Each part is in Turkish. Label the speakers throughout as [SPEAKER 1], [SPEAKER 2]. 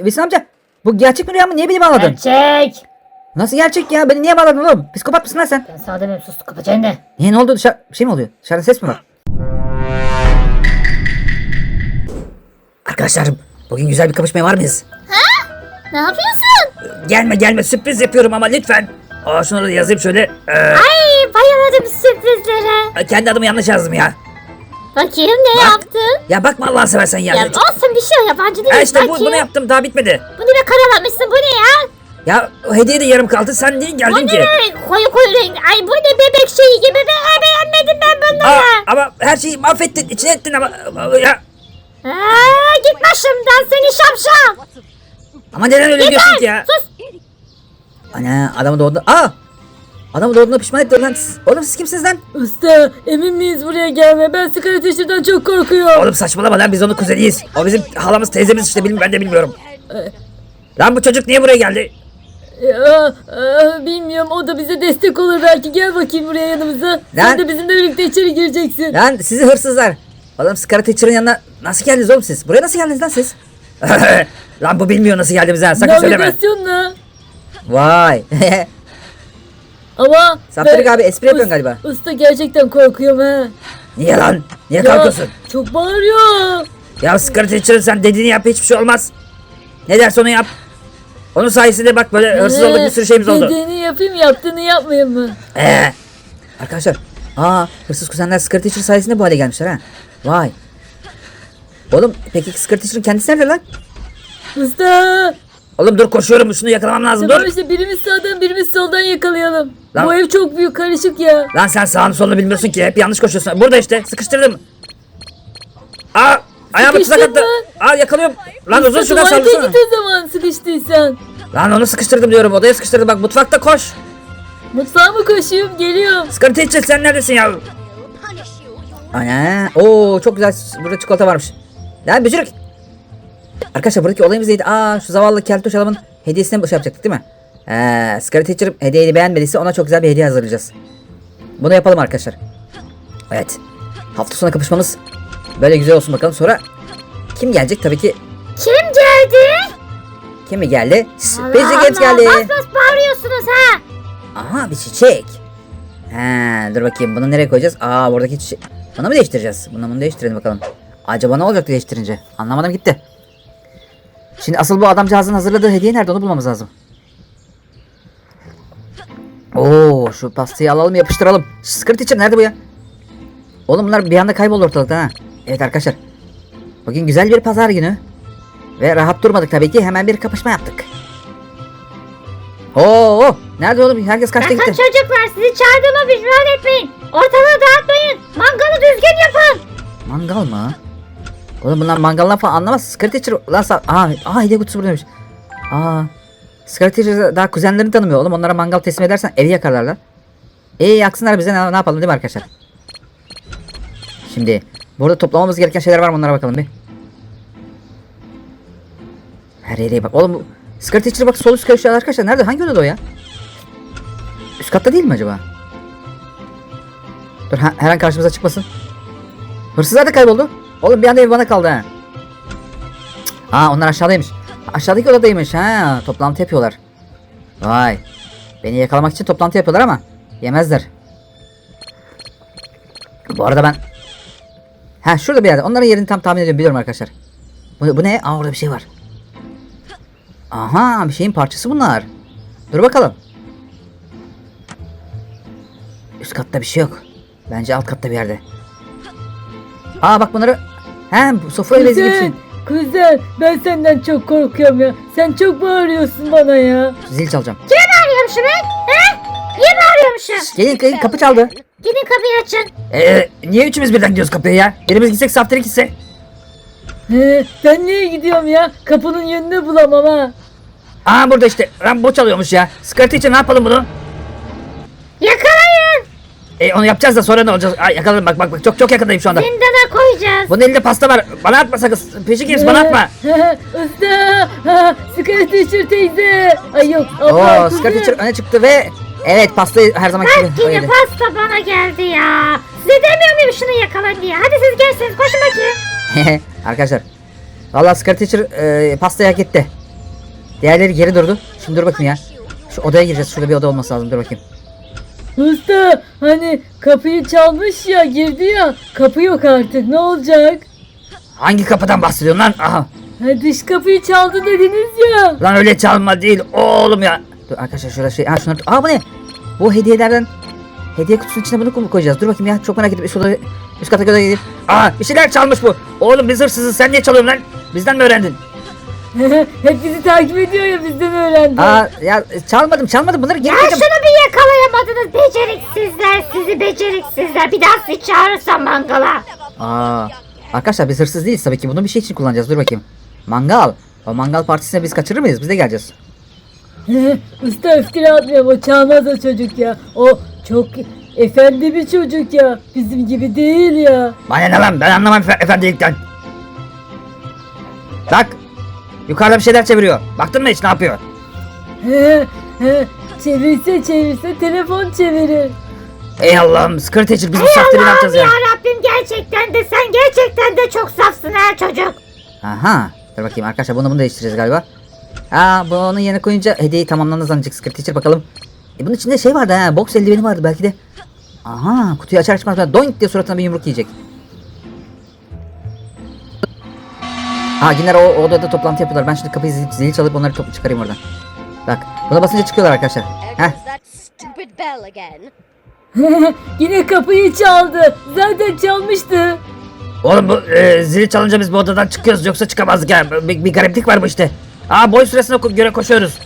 [SPEAKER 1] Vesin amca bu gerçek mi rüya mı? Niye beni bağladın?
[SPEAKER 2] Gerçek.
[SPEAKER 1] Nasıl gerçek ya? Beni niye bağladın oğlum? Psikopat mısın lan sen?
[SPEAKER 2] Ben sana demiyorum sus kapa çeneni.
[SPEAKER 1] Niye ne oldu? Dışarı bir şey mi oluyor? Dışarıda ses mi var? Arkadaşlarım bugün güzel bir kapışmaya var mıyız?
[SPEAKER 3] Ne yapıyorsun?
[SPEAKER 1] Gelme gelme sürpriz yapıyorum ama lütfen. Aa şunları da yazayım şöyle. Ee,
[SPEAKER 3] Ay bayılırım sürprizlere.
[SPEAKER 1] kendi adımı yanlış yazdım ya.
[SPEAKER 3] Bakayım ne
[SPEAKER 1] Bak.
[SPEAKER 3] yaptın?
[SPEAKER 1] Ya bakma Allah'ını seversen ya.
[SPEAKER 3] Ya olsun bir şey yabancı değil.
[SPEAKER 1] Ha işte bu,
[SPEAKER 3] Bakayım.
[SPEAKER 1] bunu yaptım daha bitmedi.
[SPEAKER 3] Bu ne karalamışsın bu ne ya?
[SPEAKER 1] Ya o hediye de yarım kaldı sen niye
[SPEAKER 3] Bu
[SPEAKER 1] geldin
[SPEAKER 3] ne
[SPEAKER 1] ki?
[SPEAKER 3] be koyu koyu renk. Ay bu ne bebek şeyi gibi be. Ay, beğenmedim ben bunları.
[SPEAKER 1] Aa, ama her şeyi mahvettin içine ettin ama ya.
[SPEAKER 3] Aa, git başımdan seni şapşal.
[SPEAKER 1] Ama neden öyle diyorsun ki ya?
[SPEAKER 3] Sus.
[SPEAKER 1] Ana adamı doğdu. Aa! Adamı doğduğuna pişman etti lan. Oğlum siz kimsiniz lan?
[SPEAKER 2] Usta emin miyiz buraya gelme? Ben sigara taşırdan çok korkuyorum.
[SPEAKER 1] Oğlum saçmalama lan biz onun kuzeniyiz. O bizim halamız teyzemiz işte bilmiyorum ben de bilmiyorum. Lan bu çocuk niye buraya geldi?
[SPEAKER 2] Aa, aa, bilmiyorum o da bize destek olur belki. Gel bakayım buraya yanımıza. Sen
[SPEAKER 1] Lan-
[SPEAKER 2] de bizimle birlikte içeri gireceksin.
[SPEAKER 1] Lan sizi hırsızlar. Oğlum sigara teacher'ın yanına nasıl geldiniz oğlum siz? Buraya nasıl geldiniz lan siz? lan bu bilmiyor nasıl geldiğimizi ha sakın söyleme.
[SPEAKER 2] Navigasyonla.
[SPEAKER 1] Vay.
[SPEAKER 2] Ama
[SPEAKER 1] Saftirik
[SPEAKER 2] ben-
[SPEAKER 1] abi espri yapıyorsun
[SPEAKER 2] Us-
[SPEAKER 1] galiba.
[SPEAKER 2] Usta gerçekten korkuyorum ha.
[SPEAKER 1] Niye lan? Niye kalkıyorsun?
[SPEAKER 2] Çok bağırıyor.
[SPEAKER 1] Ya sigara teacher'ın sen dediğini yap hiçbir şey olmaz. Ne derse onu yap. Onun sayesinde bak böyle hırsız olduk bir sürü şeyimiz oldu.
[SPEAKER 2] Dediğini yapayım yaptığını yapmayayım mı?
[SPEAKER 1] Ee, arkadaşlar. Aa hırsız kuzenler sigara teacher sayesinde bu hale gelmişler ha. Vay. Oğlum peki sigara teacher'ın kendisi nerede lan?
[SPEAKER 2] Usta.
[SPEAKER 1] Oğlum dur koşuyorum şunu yakalamam lazım
[SPEAKER 2] Tamam
[SPEAKER 1] dur.
[SPEAKER 2] işte birimiz sağdan birimiz soldan yakalayalım.
[SPEAKER 1] Lan-
[SPEAKER 2] Bu ev çok büyük karışık ya.
[SPEAKER 1] Lan sen sağını solunu bilmiyorsun ki hep yanlış koşuyorsun. Burada işte sıkıştırdım. Aa ayağımı tuzak
[SPEAKER 2] Sıkıştın
[SPEAKER 1] attı. Aa yakalıyorum. Lan uzun şuradan
[SPEAKER 2] tuvalete
[SPEAKER 1] sallasana.
[SPEAKER 2] git o zaman sıkıştıysan.
[SPEAKER 1] Lan onu sıkıştırdım diyorum odaya sıkıştırdım bak mutfakta koş.
[SPEAKER 2] Mutfağa mı koşayım geliyorum.
[SPEAKER 1] Sigara teacher sen neredesin ya? Ana oo çok güzel burada çikolata varmış. Lan bücürük. Arkadaşlar buradaki olayımız neydi? Aa şu zavallı keltoş adamın hediyesini şey yapacaktık değil mi? Ee, sigara teacher hediyeyi beğenmediyse ona çok güzel bir hediye hazırlayacağız. Bunu yapalım arkadaşlar. Evet. Hafta sonu kapışmamız böyle güzel olsun bakalım. Sonra kim gelecek? Tabii ki
[SPEAKER 3] Kim geldi?
[SPEAKER 1] kim mi geldi? Bizi
[SPEAKER 3] Allah,
[SPEAKER 1] geldi.
[SPEAKER 3] Bas bas bağırıyorsunuz ha.
[SPEAKER 1] Aha bir çiçek. He dur bakayım bunu nereye koyacağız? Aa buradaki çiçek. Bunu mu değiştireceğiz? Bunu bunu değiştirelim bakalım. Acaba ne olacak değiştirince? Anlamadım gitti. Şimdi asıl bu adamcağızın hazırladığı hediye nerede onu bulmamız lazım. Oo şu pastayı alalım yapıştıralım. Skirt için nerede bu ya? Oğlum bunlar bir anda kayboldu ortalıkta ha. Evet arkadaşlar. Bugün güzel bir pazar günü. Ve rahat durmadık tabii ki hemen bir kapışma yaptık. Oo, nerede oğlum? Herkes kaçta gitti?
[SPEAKER 3] çocuklar sizi çağırdığıma pişman etmeyin. Ortalığı dağıtmayın. Mangalı düzgün yapın.
[SPEAKER 1] Mangal mı? Oğlum bunlar mangaldan falan anlamaz. Skirt teacher lan sa- Aa, aa hediye kutusu buradaymış. Aa. Teacher daha kuzenlerini tanımıyor oğlum. Onlara mangal teslim edersen evi yakarlar lan. İyi yaksınlar bize ne, ne yapalım değil mi arkadaşlar? Şimdi burada toplamamız gereken şeyler var mı onlara bakalım bir. Her yere bak. Oğlum Skirt teacher bak sol üst köşede arkadaşlar. Nerede? Hangi odada o ya? Üst katta değil mi acaba? Dur her an karşımıza çıkmasın. Hırsızlar da kayboldu. Oğlum bir anda ev bana kaldı ha. Aa onlar aşağıdaymış. Aşağıdaki odadaymış ha. Toplantı yapıyorlar. Vay. Beni yakalamak için toplantı yapıyorlar ama yemezler. Bu arada ben Ha şurada bir yerde. Onların yerini tam tahmin ediyorum biliyorum arkadaşlar. Bu, bu ne? Aa orada bir şey var. Aha bir şeyin parçası bunlar. Dur bakalım. Üst katta bir şey yok. Bence alt katta bir yerde. Aa bak bunları. Bu sofraya
[SPEAKER 2] Kuzen,
[SPEAKER 1] için.
[SPEAKER 2] kuzen ben senden çok korkuyorum ya. Sen çok bağırıyorsun bana ya.
[SPEAKER 1] Zil çalacağım.
[SPEAKER 3] Kime bağırıyormuşum ben? He? Niye bağırıyormuşum?
[SPEAKER 1] Gelin gelin kapı çaldı.
[SPEAKER 3] Gidin kapıyı açın.
[SPEAKER 1] Ee, niye üçümüz birden gidiyoruz kapıya ya? Birimiz gitsek saftirik gitse.
[SPEAKER 2] He, ben niye gidiyorum ya? Kapının yönünü bulamam ha.
[SPEAKER 1] Aa burada işte. Lan bu çalıyormuş ya. Sıkıntı için ne yapalım bunu?
[SPEAKER 3] Yakalayın.
[SPEAKER 1] E onu yapacağız da sonra ne olacak? Ay yakaladım bak bak bak çok çok yakındayım şu anda.
[SPEAKER 3] Zindana koyacağız.
[SPEAKER 1] Bunun elinde pasta var. Bana atma sakın. Peşi kimsin bana atma.
[SPEAKER 2] Usta. Sigara teacher teyze. Ay yok. abla,
[SPEAKER 1] Oo
[SPEAKER 2] kuzen.
[SPEAKER 1] Scar Teacher öne çıktı ve evet pastayı her zaman gibi o
[SPEAKER 3] Yine
[SPEAKER 1] yedi.
[SPEAKER 3] pasta bana geldi ya. Size demiyor muyum şunu yakalayın diye. Hadi siz gelsiniz koşun bakayım.
[SPEAKER 1] Arkadaşlar. Valla Scar Teacher e, pastayı hak etti. Diğerleri geri durdu. Şimdi dur bakayım ya. Şu odaya gireceğiz. Şurada bir oda olması lazım. Dur bakayım.
[SPEAKER 2] Usta hani kapıyı çalmış ya girdi ya kapı yok artık ne olacak?
[SPEAKER 1] Hangi kapıdan bahsediyorsun lan? Aha.
[SPEAKER 2] Ha, dış kapıyı çaldı dediniz ya.
[SPEAKER 1] Lan öyle çalma değil oğlum ya. Dur arkadaşlar şurada şey. Ha şunları. Aa bu ne? Bu hediyelerden. Hediye kutusunun içine bunu mu koyacağız? Dur bakayım ya. Çok merak ettim. Üst, odaya, üst kata kadar gideyim. Aa bir şeyler çalmış bu. Oğlum biz hırsızız. Sen niye çalıyorsun lan? Bizden mi öğrendin?
[SPEAKER 2] Hep bizi takip ediyor ya bizden öğrendi.
[SPEAKER 1] Aa ya çalmadım çalmadım. Bunları geri
[SPEAKER 3] Ya şunu bir yakalayamadınız beceriksizler sizi beceriksizler. Bir daha sizi çağırırsam mangala.
[SPEAKER 1] Aa. Arkadaşlar biz hırsız değiliz tabii ki. Bunu bir şey için kullanacağız. Dur bakayım. Mangal. O mangal partisine biz kaçırır mıyız? Biz de geleceğiz.
[SPEAKER 2] Usta öfkeli atmıyorum o çalmaz o çocuk ya. O çok efendi bir çocuk ya. Bizim gibi değil ya.
[SPEAKER 1] Bana ne lan? Ben anlamam efe- efendilikten. Bak. Yukarıda bir şeyler çeviriyor. Baktın mı hiç ne yapıyor?
[SPEAKER 2] Çevirse çevirse telefon çevirir.
[SPEAKER 1] Ey Allah'ım. Teacher biz bu saftiri ne yapacağız ya?
[SPEAKER 3] Ya Rabbim gerçekten de sen gerçekten de çok safsın ha çocuk.
[SPEAKER 1] Aha. Dur bakayım arkadaşlar bunu bunu değiştireceğiz galiba. Aa bunu yerine koyunca hediyeyi tamamlandı zannedecek teacher bakalım. E bunun içinde şey vardı ha. Box eldiveni vardı belki de. Aha kutuyu açar açmaz böyle doink diye suratına bir yumruk yiyecek. Ha yine o, o odada toplantı yapıyorlar. Ben şimdi kapıyı zil, zili çalıp onları toplu çıkarayım oradan. Bak buna basınca çıkıyorlar arkadaşlar. Heh.
[SPEAKER 4] goes that stupid bell again.
[SPEAKER 2] Yine kapıyı çaldı. Zaten çalmıştı.
[SPEAKER 1] Oğlum bu e, zili çalınca biz bu odadan çıkıyoruz yoksa çıkamazdık ya. Bir, bir gariplik var bu işte. Aa boy süresine ko- göre koşuyoruz.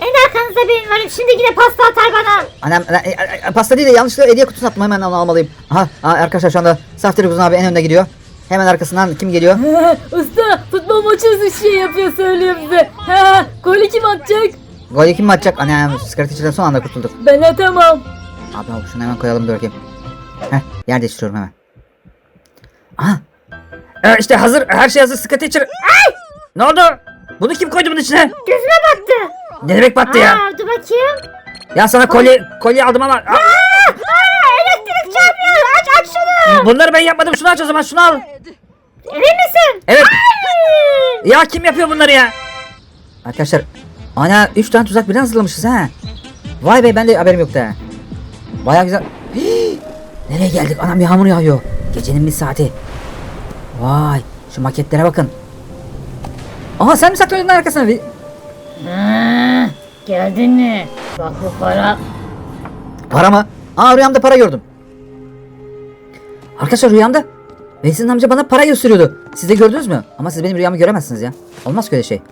[SPEAKER 3] En arkanızda benim varım şimdi yine pasta atar bana.
[SPEAKER 1] Annem e, e, e, pasta değil de yanlışlıkla hediye kutusunu attım hemen onu almalıyım. Aha, aha arkadaşlar şu anda Saftiri Uzun abi en önde gidiyor. Hemen arkasından kim geliyor?
[SPEAKER 2] Usta futbol maçı şey yapıyor söylüyor bize. Ha, golü kim atacak?
[SPEAKER 1] Golü kim atacak? Annem Secret Teacher'dan son anda kurtulduk.
[SPEAKER 2] Ben atamam.
[SPEAKER 1] Abi abi şunu hemen koyalım dur bakayım. Heh yer değiştiriyorum hemen. Aha. E, işte hazır her şey hazır Secret Teacher. Ne oldu? Bunu kim koydu bunun içine?
[SPEAKER 3] Gözüme battı.
[SPEAKER 1] Ne demek battı ya?
[SPEAKER 3] Aa, dur bakayım.
[SPEAKER 1] Ya sana kolye kolye aldım ama. Aa,
[SPEAKER 3] Aa, elektrik çarpıyor. Aç aç şunu.
[SPEAKER 1] Bunları ben yapmadım. Şunu aç o zaman şunu al.
[SPEAKER 3] Emin misin?
[SPEAKER 1] Evet. Ya kim yapıyor bunları ya? Arkadaşlar. Ana 3 tane tuzak birden hazırlamışız ha. Vay be ben de haberim yoktu ha. Baya güzel. Hii! Nereye geldik? Anam yağmur yağıyor. Gecenin bir saati. Vay. Şu maketlere bakın. Aha sen mi saklanıyorsun arkasına? Bir...
[SPEAKER 3] Ha, geldin mi? Bak bu para.
[SPEAKER 1] Para mı? Aa rüyamda para gördüm. Arkadaşlar rüyamda Veysel amca bana para gösteriyordu. Siz de gördünüz mü? Ama siz benim rüyamı göremezsiniz ya. Olmaz ki öyle şey.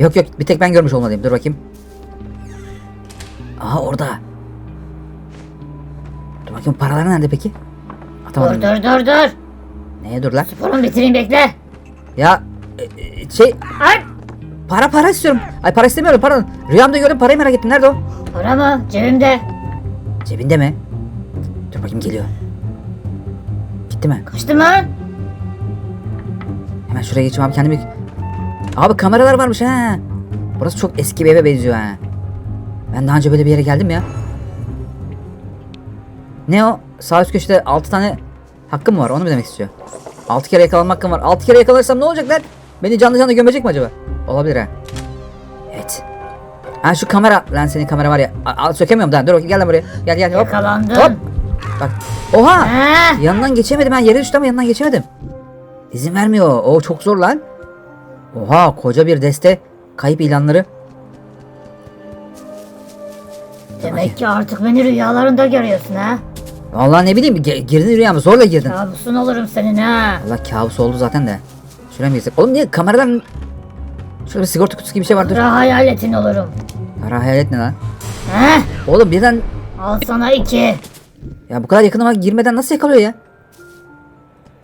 [SPEAKER 1] Yok yok bir tek ben görmüş olmalıyım. Dur bakayım. Aha orada. Dur bakayım paralar nerede peki?
[SPEAKER 3] Dur
[SPEAKER 1] Atamadım.
[SPEAKER 3] dur dur dur.
[SPEAKER 1] Neye dur lan?
[SPEAKER 3] Sporumu bitireyim bekle.
[SPEAKER 1] Ya e, e, şey
[SPEAKER 3] Ay
[SPEAKER 1] para para istiyorum. Ay para istemiyorum para. Rüyamda gördüm parayı merak ettim. Nerede o?
[SPEAKER 3] para mı? Cebimde.
[SPEAKER 1] Cebinde mi? Dur bakayım geliyor. Gitti mi?
[SPEAKER 3] Kaçtı mı?
[SPEAKER 1] Hemen şuraya geçeyim abi kendimi... Abi kameralar varmış ha. Burası çok eski bir eve benziyor ha. Ben daha önce böyle bir yere geldim ya. Ne o? Sağ üst köşede 6 tane hakkım mı var onu mu demek istiyor? 6 kere yakalanma hakkım var. 6 kere yakalanırsam ne olacak lan? Beni canlı canlı gömecek mi acaba? Olabilir ha. Evet. Ha şu kamera. Lan senin kamera var ya. Al, sökemiyorum daha. Dur bakayım gel lan buraya. Gel gel hop.
[SPEAKER 3] Yakalandın.
[SPEAKER 1] Hop. Bak. Oha.
[SPEAKER 3] Ha,
[SPEAKER 1] Yanından geçemedim ben yere düştüm ama yanından geçemedim. İzin vermiyor. O çok zor lan. Oha koca bir deste kayıp ilanları.
[SPEAKER 3] demek ki artık beni rüyalarında görüyorsun ha.
[SPEAKER 1] Vallahi ne bileyim ge- girdin rüyama zorla girdin.
[SPEAKER 3] Kabusun olurum senin ha.
[SPEAKER 1] Allah kabus oldu zaten de. Şuraya mı girsek? Oğlum niye kameradan... Şurada bir sigorta kutusu gibi bir şey var dur.
[SPEAKER 3] Kara hayaletin olurum.
[SPEAKER 1] Kara hayalet ne lan?
[SPEAKER 3] Ha?
[SPEAKER 1] Oğlum birden...
[SPEAKER 3] Al sana iki.
[SPEAKER 1] Ya bu kadar yakınıma girmeden nasıl yakalıyor ya?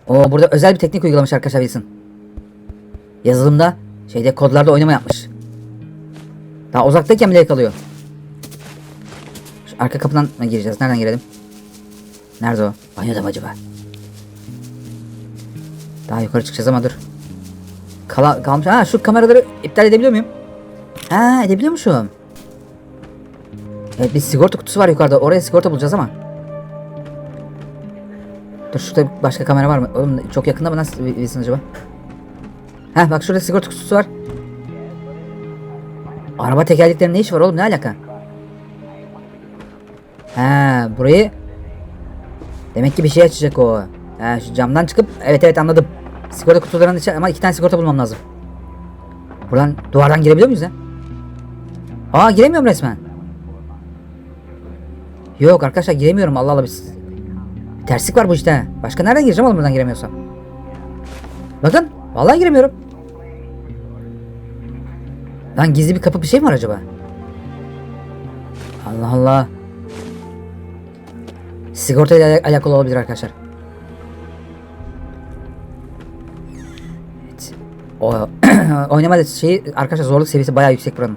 [SPEAKER 1] Oo burada özel bir teknik uygulamış arkadaşlar Wilson. Yazılımda şeyde kodlarda oynama yapmış. Daha uzaktayken bile yakalıyor. Şu arka kapıdan mı gireceğiz? Nereden girelim? Nerede o? Banyoda mı acaba? Daha yukarı çıkacağız ama dur. Kala, kalmış. Ha şu kameraları iptal edebiliyor muyum? Ha edebiliyormuşum. Evet bir sigorta kutusu var yukarıda. Oraya sigorta bulacağız ama. Dur şurada başka kamera var mı? Oğlum çok yakında mı nasıl Wilson acaba? Heh bak şurada sigorta kutusu var. Araba tekerleklerinin ne işi var oğlum ne alaka? Ha burayı Demek ki bir şey açacak o. Ha, şu camdan çıkıp evet evet anladım. Sigorta kutularının içi ama iki tane sigorta bulmam lazım. Buradan duvardan girebiliyor muyuz ya? Aa giremiyorum resmen. Yok arkadaşlar giremiyorum Allah Allah biz. Bir terslik var bu işte. Başka nereden gireceğim oğlum buradan giremiyorsam? Bakın vallahi giremiyorum. Lan gizli bir kapı bir şey mi var acaba? Allah Allah. Sigorta ile ala- alakalı olabilir arkadaşlar. Evet. O oynama şeyi arkadaşlar zorluk seviyesi bayağı yüksek buranın.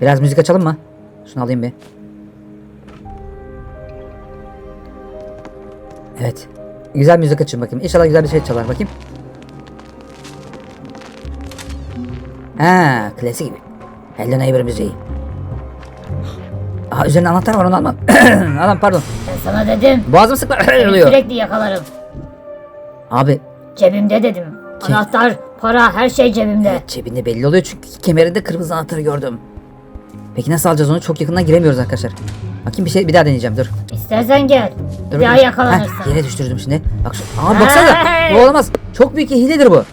[SPEAKER 1] Biraz müzik açalım mı? Şunu alayım bir. Evet. Güzel müzik açın bakayım. İnşallah güzel bir şey çalar bakayım. Ha, klasik gibi. Hello Neighbor müziği. Aha üzerinde anahtar var onu almam. Adam pardon.
[SPEAKER 3] Ben sana dedim.
[SPEAKER 1] Boğazım sıkma oluyor.
[SPEAKER 3] sürekli yakalarım.
[SPEAKER 1] Abi
[SPEAKER 3] Cebimde dedim.
[SPEAKER 1] Kim?
[SPEAKER 3] Anahtar, para, her şey cebimde.
[SPEAKER 1] cebinde belli oluyor çünkü kemerinde kırmızı anahtarı gördüm. Peki nasıl alacağız onu? Çok yakından giremiyoruz arkadaşlar. Bakayım bir şey bir daha deneyeceğim dur.
[SPEAKER 3] İstersen gel.
[SPEAKER 1] Dur
[SPEAKER 3] Bir daha
[SPEAKER 1] bakayım.
[SPEAKER 3] yakalanırsın.
[SPEAKER 1] Heh, yere düşürdüm şimdi. Bak şu. Aa baksana.
[SPEAKER 3] Hey!
[SPEAKER 1] Bu olamaz. Çok büyük hiledir bu.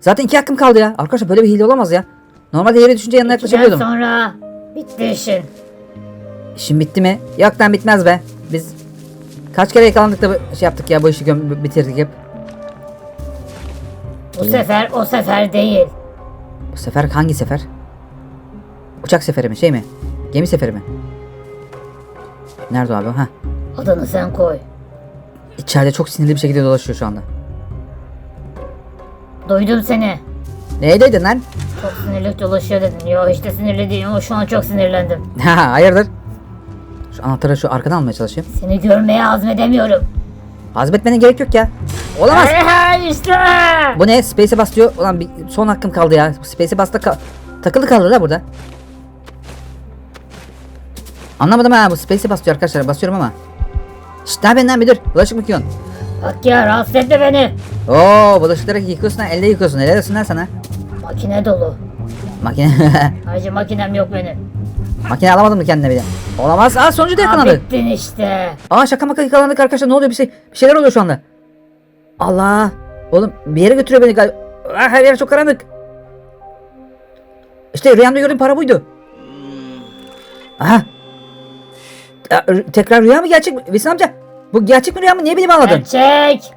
[SPEAKER 1] Zaten iki hakkım kaldı ya. Arkadaşlar böyle bir hile olamaz ya. Normalde yere düşünce yanına yaklaşabiliyordum.
[SPEAKER 3] sonra bitti işin.
[SPEAKER 1] İşim bitti mi? Yok lan bitmez be. Biz kaç kere yakalandık da şey yaptık ya bu işi bitirdik hep.
[SPEAKER 3] Bu sefer o sefer değil.
[SPEAKER 1] Bu sefer hangi sefer? Uçak seferi mi şey mi? Gemi seferi mi? Nerede o abi? Ha.
[SPEAKER 3] Adını sen koy.
[SPEAKER 1] İçeride çok sinirli bir şekilde dolaşıyor şu anda.
[SPEAKER 3] Duydum seni.
[SPEAKER 1] Neredeydin lan?
[SPEAKER 3] Çok sinirli dolaşıyor dedin. Yo işte sinirli değil ama şu an çok sinirlendim.
[SPEAKER 1] Ha hayırdır? Şu anahtarı şu arkadan almaya çalışayım.
[SPEAKER 3] Seni görmeye azmedemiyorum.
[SPEAKER 1] Azmetmene gerek yok ya. Olamaz.
[SPEAKER 3] İşte.
[SPEAKER 1] Bu ne? Space'e bas diyor. Ulan bir son hakkım kaldı ya. Space'e bas da ka- takılı kaldı da burada. Anlamadım ha. Bu Space'e bas diyor arkadaşlar. Basıyorum ama. Şşt ne yapıyorsun lan dur. Bulaşık mı yıkıyorsun?
[SPEAKER 3] Bak ya rahatsız etme beni.
[SPEAKER 1] Oo bulaşıkları yıkıyorsun ha. Elle yıkıyorsun. Helal olsun lan sana.
[SPEAKER 3] Makine dolu.
[SPEAKER 1] Makine.
[SPEAKER 3] Ayrıca makinem yok benim.
[SPEAKER 1] Makine alamadım mı kendine bile? Olamaz. Aa sonucu da yakalandı.
[SPEAKER 3] bittin işte.
[SPEAKER 1] Aa şaka maka yakalandık arkadaşlar. Ne oluyor bir şey? Bir şeyler oluyor şu anda. Allah. Oğlum bir yere götürüyor beni galiba. Aa, her yer çok karanlık. İşte rüyamda gördüğüm para buydu. Aha. Ya, tekrar rüya mı gerçek mi? Vesin amca. Bu gerçek mi rüya mı? Niye beni bağladın?
[SPEAKER 3] Gerçek.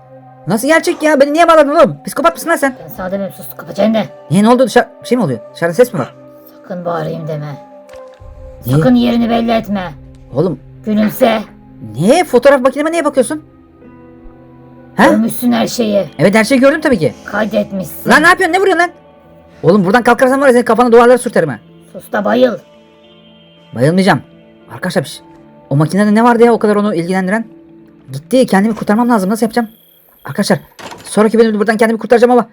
[SPEAKER 1] Nasıl gerçek ya? Beni niye bağladın oğlum? Psikopat mısın lan sen?
[SPEAKER 3] Ben sana demiyorum sus kapa çeneni.
[SPEAKER 1] Niye ne oldu? Dışarı bir şey mi oluyor? Dışarıda ses mi var?
[SPEAKER 3] Sakın bağırayım deme.
[SPEAKER 1] Niye?
[SPEAKER 3] Sakın yerini belli etme.
[SPEAKER 1] Oğlum
[SPEAKER 3] Gülümse.
[SPEAKER 1] niye fotoğraf makineme niye bakıyorsun? Ha?
[SPEAKER 3] Görmüşsün her şeyi.
[SPEAKER 1] Evet her şeyi gördüm tabii ki.
[SPEAKER 3] Kaydetmişsin.
[SPEAKER 1] Lan ne yapıyorsun? Ne vuruyorsun lan? Oğlum buradan kalkarsan var ya senin kafana duvarlara sürterim ha.
[SPEAKER 3] Sus da bayıl.
[SPEAKER 1] Bayılmayacağım. Arkadaşlar bir şey- o makinede ne vardı ya o kadar onu ilgilendiren? Gitti kendimi kurtarmam lazım nasıl yapacağım? Arkadaşlar sonraki bölümde buradan kendimi kurtaracağım ama.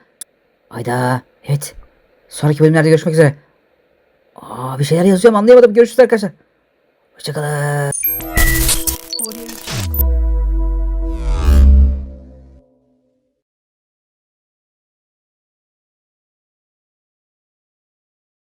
[SPEAKER 1] Hayda evet. Sonraki bölümlerde görüşmek üzere. Aa bir şeyler yazıyorum anlayamadım. Görüşürüz arkadaşlar. Hoşçakalın.